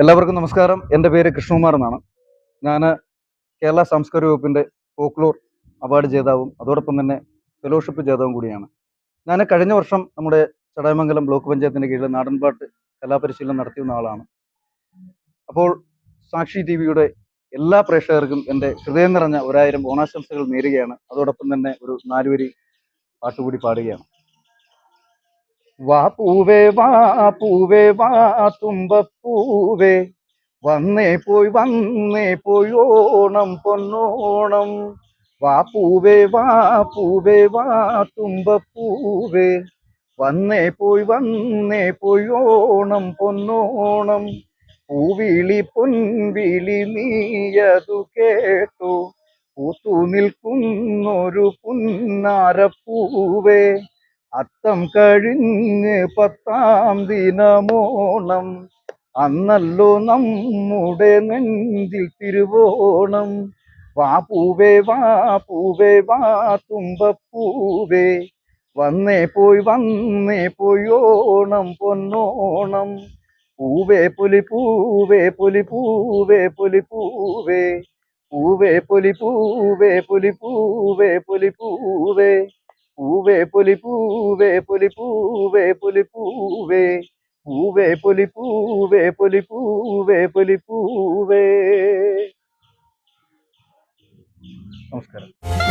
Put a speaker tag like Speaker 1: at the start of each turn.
Speaker 1: എല്ലാവർക്കും നമസ്കാരം. എന്റെ പേര് കൃഷ്ണകുമാർ എന്നാണ്. ഞാൻ കേരള സാംസ്കാരിക വകുപ്പിന്റെ ഫോക്ലോർ അവാർഡ് ജേതാവും അതോടൊപ്പം തന്നെ ഫെലോഷിപ്പ് ജേതാവും കൂടിയാണ്. ഞാൻ കഴിഞ്ഞ വർഷം നമ്മുടെ ചടയമംഗലം ബ്ലോക്ക് പഞ്ചായത്തിന്റെ കീഴിൽ നാടൻപാട്ട് കലാപരിശീലനം നടത്തിയുന്ന ആളാണ്. അപ്പോൾ സാക്ഷി ടി വിയുടെ എല്ലാ പ്രേക്ഷകർക്കും എന്റെ ഹൃദയം നിറഞ്ഞ ഒരായിരം ഓണാശംസകൾ നേരുകയാണ്. അതോടൊപ്പം തന്നെ ഒരു നാലുവരി പാട്ടുകൂടി പാടുകയാണ്. വാ പൂവേ വാ പൂവേ വാ തുമ്പപ്പൂവേ വന്നേ പോയി വന്നേ പോയി ഓണം പൊന്നോണം. വാ പൂവേ വാ പൂവേ വാ തുമ്പപ്പൂവേ വന്നേ പോയി വന്നേ പോയി ഓണം പൊന്നോണം. പൂവിളി പൊൻവിളി നീയതു കേട്ടു. പൂത്തു നിൽക്കുന്നൊരു പുന്നാരപ്പൂവേ. അത്തം കഴിഞ്ഞ് പത്താം ദിനമോണം അന്നല്ലോ നമ്മുടെ നെഞ്ചിൽ തിരുവോണം. വാ പൂവേ വാ പൂവേ വാ തുമ്പപ്പൂവേ. വന്നേ പോയി വന്നേ പോയി ഓണം പൊന്നോണം. പൂവേ പുലി പൂവേ പുലി പൂവേ പുലി പൂവേ. പൂവേ പുലി പൂവേ പുലി പൂവേ പുലി പൂവേ. പൂവേ പുലി പൂവേ പുലി പൂവേ പുലി പൂവേ പൂവേ പുലി പൂവേ പുലി പൂവേ പുലി പൂവേ നമസ്കാരം